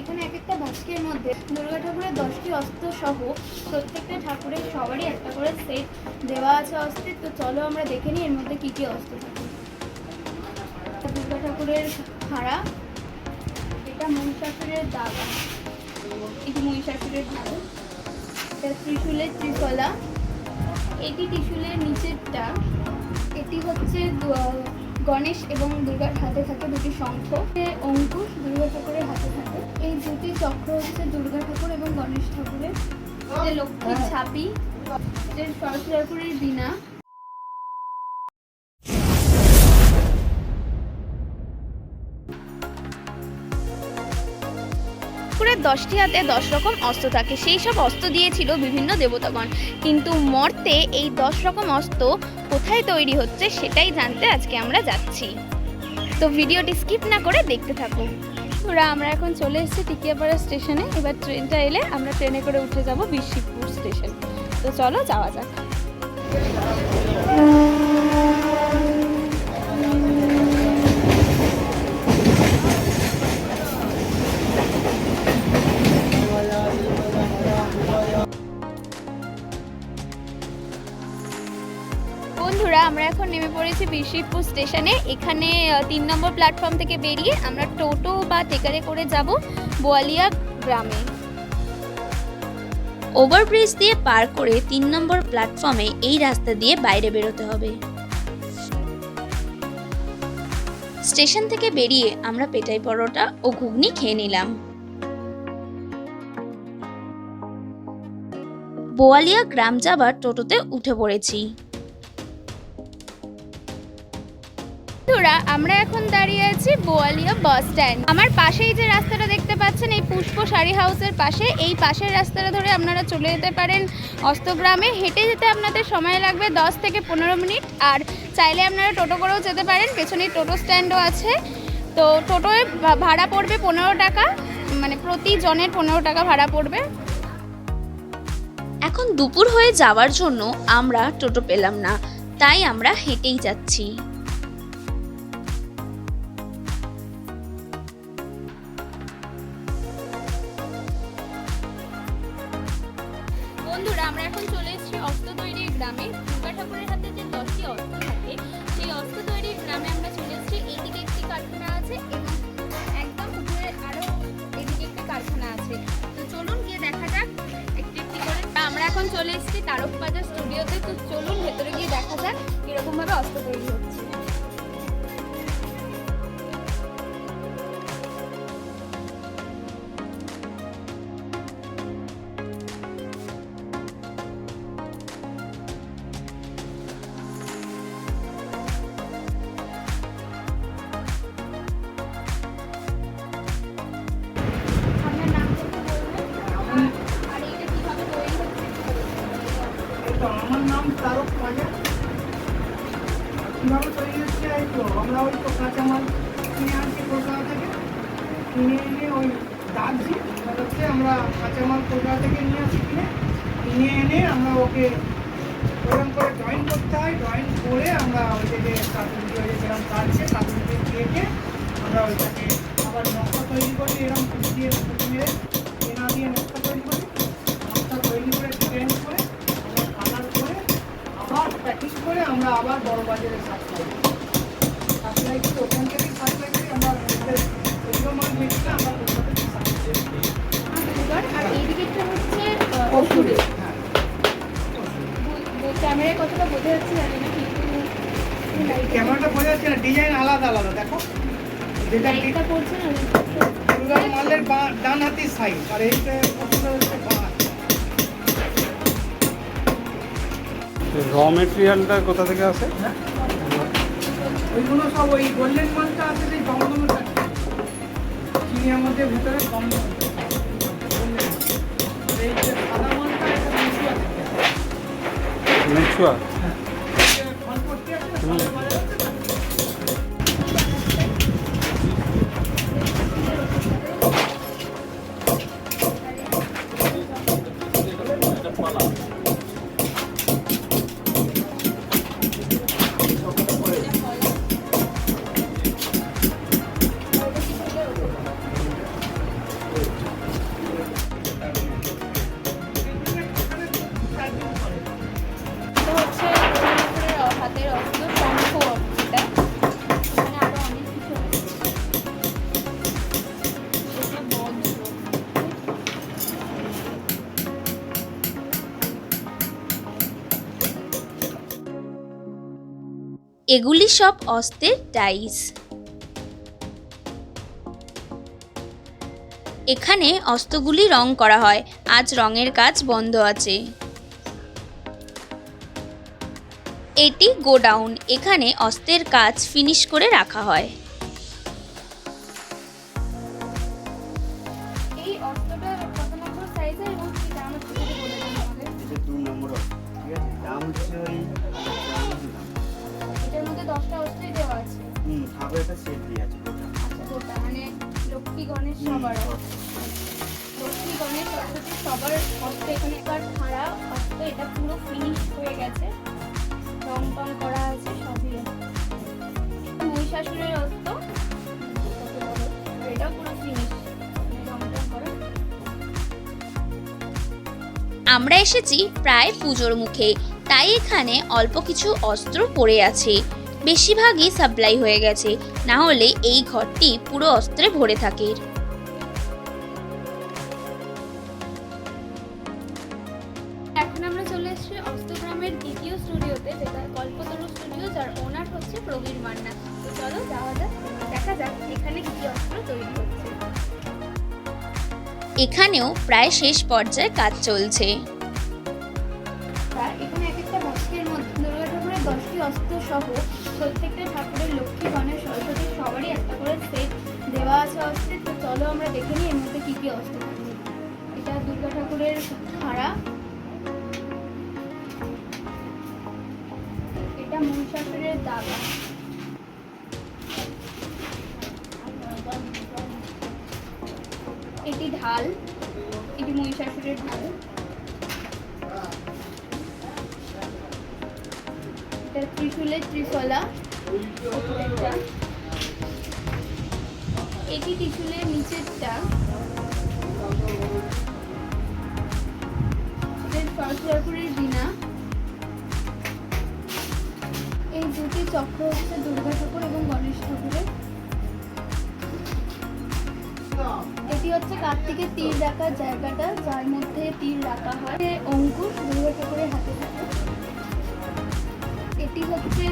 এখানে এক একটা বাস্কের মধ্যে দুর্গা ঠাকুরের দশটি অস্ত্র সহ প্রত্যেকটা ঠাকুরের সবারই একটা করে সেট দেওয়া আছে অস্ত্রের তো চলো আমরা দেখে নিই এর মধ্যে কী কী অস্ত্র থাকে। দুর্গা ঠাকুরের হাড়া এটা মহিষাসুরের দাগা এটি মহিষাসুরের ঢাল এটা ত্রিশূলের ত্রিফলা, এটি ত্রিশূলের নিচেরটা, এটি হচ্ছে গণেশ এবং দুর্গার হাতে থাকে দুটি শঙ্খ। অঙ্কুশ দুর্গা ঠাকুরের হাতে থাকে। এই দুটি চক্র হচ্ছে দুর্গা ঠাকুর এবং গণেশ ঠাকুরের। যে লক্ষ্মীর ছাপি। যে সরস্বতী ঠাকুরের ঠাকুরের দশটি হাতে দশ রকম অস্ত্র থাকে। সেই সব অস্ত্র দিয়েছিল বিভিন্ন দেবতাগণ। কিন্তু মর্তে এই দশ রকম অস্ত্র কোথায় তৈরি হচ্ছে সেটাই জানতে আজকে আমরা যাচ্ছি। তো ভিডিওটি স্কিপ না করে দেখতে থাকো ওরা, আমরা এখন চলে এসেছি টিকিয়াপাড়া স্টেশনে। এবার ট্রেনটা এলে আমরা ট্রেনে করে উঠে যাব বিশ্বপুর স্টেশন। তো চলো যাওয়া যাক। নেমে পড়েছি বিশিবপুর স্টেশনে। এখানে তিন নম্বর প্ল্যাটফর্ম থেকে বেরিয়ে আমরা টোটো বা টেকারে করে যাব বোয়ালিয়া গ্রামে। ওভারব্রিজ দিয়ে পার করে তিন নম্বর প্ল্যাটফর্মে এই রাস্তা দিয়ে বাইরে বেরোতে হবে। স্টেশন থেকে বেরিয়ে আমরা পেটাই পরোটা ও ঘুগনি খেয়ে নিলাম। বোয়ালিয়া গ্রাম যাবার টোটোতে উঠে পড়েছি। বন্ধুরা, আমরা এখন দাঁড়িয়ে আছি বোয়ালিয়া বাস স্ট্যান্ড। আমার পাশেই যে রাস্তাটা দেখতে পাচ্ছেন, এই পুষ্প শাড়ি হাউসের পাশে, এই পাশের রাস্তাটা ধরে আপনারা চলে যেতে পারেন অস্তগ্রামে। হেঁটে যেতে আপনাদের সময় লাগবে দশ থেকে পনেরো মিনিট, আর চাইলে আপনারা টোটো করেও যেতে পারেন, পেছনেই টোটো স্ট্যান্ডও আছে। তো টোটোয় ভাড়া পড়বে পনেরো টাকা মানে প্রতি জনের পনেরো টাকা ভাড়া পড়বে। এখন দুপুর হয়ে যাওয়ার জন্য আমরা টোটো পেলাম না, তাই আমরা হেঁটেই যাচ্ছি। গ্রামে দুর্গা ঠাকুরের হাতে যে দশটি অস্ত্র থাকে, সেই অস্ত্র তৈরির গ্রামে আমরা চলে এসেছি। এইদিকে একটি কারখানা আছে এবং একদম উপরে আরও এদিকে একটি কারখানা আছে। তো চলুন গিয়ে দেখা যাক একটি একটি করে। আমরা এখন চলে এসেছি তারক বাজার স্টুডিওতে। তো চলুন ভেতরে গিয়ে দেখা যাক কীরকমভাবে অস্ত্র তৈরি হচ্ছে। আমার নাম তারক কীভাবে তৈরি হচ্ছে এই তো? আমরা ওই তো কাঁচামাল কিনে আনছি কলকাতা থেকে। কিনে এনে ওই দাগছি হচ্ছে আমরা কাঁচামাল কলকাতা থেকে নিয়ে আসি কিনে। কিনে এনে আমরা ওকে ওরকম করে জয়েন করতে হয়। জয়েন করে আমরা ওইটাকে কাকুনটি ওই যেরকম কাটছে কাকুনটি কেটে আমরা ওইটাকে আবার নকশা তৈরি করি এরকম কুচি দিয়ে কুচি মেরে কেনা দিয়ে নকশা তৈরি করি। নকশা তৈরি করে আমরা কালার করে প্যাকিং করে আমরা আবার বড় বাজারে সাপ্লাই সাপ্লাই করি। ওখান থেকে সাপ্লাই করি। আমরা আর এই দিকেরটা হচ্ছে ওষুধের ক্যামেরায় কতটা বোঝা যাচ্ছে জানি না কিন্তু ক্যামেরাটা বোঝা যাচ্ছে না ডিজাইন আলাদা আলাদা দেখো। যেটা পড়ছে না দুর্গা মালের ডান হাতি সাইড আর এইটা বাঁ র মেটেরিয়ালটা কোথা থেকে আসে? ওইগুলো সব ওই গোল্ডেন মালটা আছে সেই দমদমের চিনির মধ্যে ভেতরে দমদম আর এই এগুলি সব অস্ত্রের ডাইস। এখানে অস্ত্রগুলি রং করা হয়। আজ রঙের কাজ বন্ধ আছে। এটি গোডাউন। এখানে অস্ত্রের কাজ ফিনিশ করে রাখা হয়। একটা সেট দিয়ে আছে গোটা। মানে লক্ষ্মী গণেশ সবার। লক্ষ্মী গণেশ সরস্বতী সবার অস্ত্র এখানে খাড়া অস্ত্র এটা পুরো ফিনিশ হয়ে গেছে। রং টং করা আছে সবই। মহিষাসুরের অস্ত্র কত বড়। আর এটাও পুরো ফিনিশ রং টং করা। আমরা এসেছি প্রায় পুজোর মুখে তাই এখানে অল্প কিছু অস্ত্র পড়ে আছে। বেশিরভাগই সাপ্লাই হয়ে গেছে না হলে এই ঘরটি পুরো অস্ত্রে ভরে থাকে। এখন আমরা চলে এসেছি অষ্টগ্রামের দ্বিতীয় স্টুডিওতে যেটা কল্পতরু স্টুডিও যার ওনার হচ্ছে প্রবীর মান্না। তো চলো যাওয়া যাক দেখা যাক এখানে কি অস্ত্র তৈরি হচ্ছে। এখানেও প্রায় শেষ পর্যায়ে কাজ চলছে। অস্ত্র সহ প্রত্যেকটা ঠাকুরের লক্ষ্মী, গণেশ, সরস্বতী সবারই একটা করে সেট দেওয়া আছে অস্ত্রের তো চলো আমরা দেখে নিই এর মধ্যে কি কি অস্ত্র এটা দুর্গা ঠাকুরের খাড়া। এটা মহিষাসুরের দাগা। এটি ঢাল। এটি মহিষাসুরের ঢাল। এটা ত্রিশূলের ত্রিফলা। এটি ত্রিশূলের নিচেরটা। এটা বিনা এই দুটি চক্র হচ্ছে দুর্গা ঠাকুর এবং গণেশ ঠাকুরের। এটি হচ্ছে কার্তিকের তীর রাখার জায়গাটা, যার মধ্যে তীর রাখা হয়। এ অঙ্কুশ দুর্গা ঠাকুরের হাতে থাকে। এটি হচ্ছে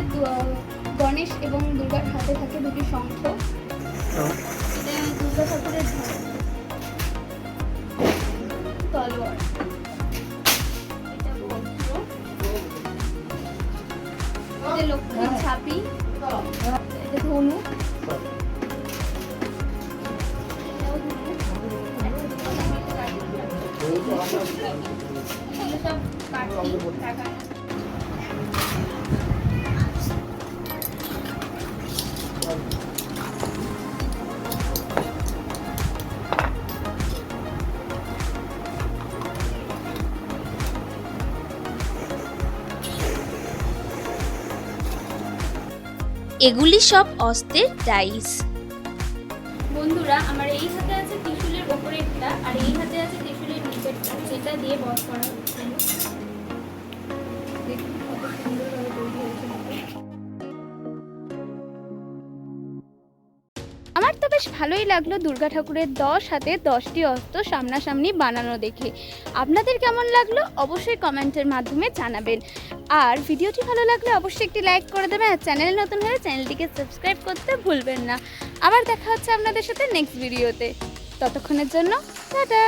গণেশ এবং দুর্গার হাতে থাকে দুটি শঙ্খ। এটা দুর্গা ঠাকুরের তলোয়ার। বজ্র। ছাপি। এটা ধনু। সব কাঠি টাকা এগুলি সব অস্ত্রের ডাইস। বন্ধুরা, আমার এই হাতে আছে ত্রিশুলের একটা আর এই হাতে আছে ত্রিশুলের নিচেরটা। যেটা দিয়ে বস করা হচ্ছে। দেখুন কত সুন্দরভাবে বেশ ভালোই লাগল দুর্গা ঠাকুরের দশ হাতে দশটি অস্ত্র সামনাসামনি বানানো দেখে। আপনাদের কেমন লাগল অবশ্যই কমেন্টের মাধ্যমে জানাবেন। আর ভিডিওটি ভালো লাগলে অবশ্যই একটি লাইক করে দেবেন আর চ্যানেল নতুন হলে চ্যানেলটিকে সাবস্ক্রাইব করতে ভুলবেন না। আবার দেখা হচ্ছে আপনাদের সাথে নেক্সট ভিডিওতে। ততক্ষণের জন্য, টাটা!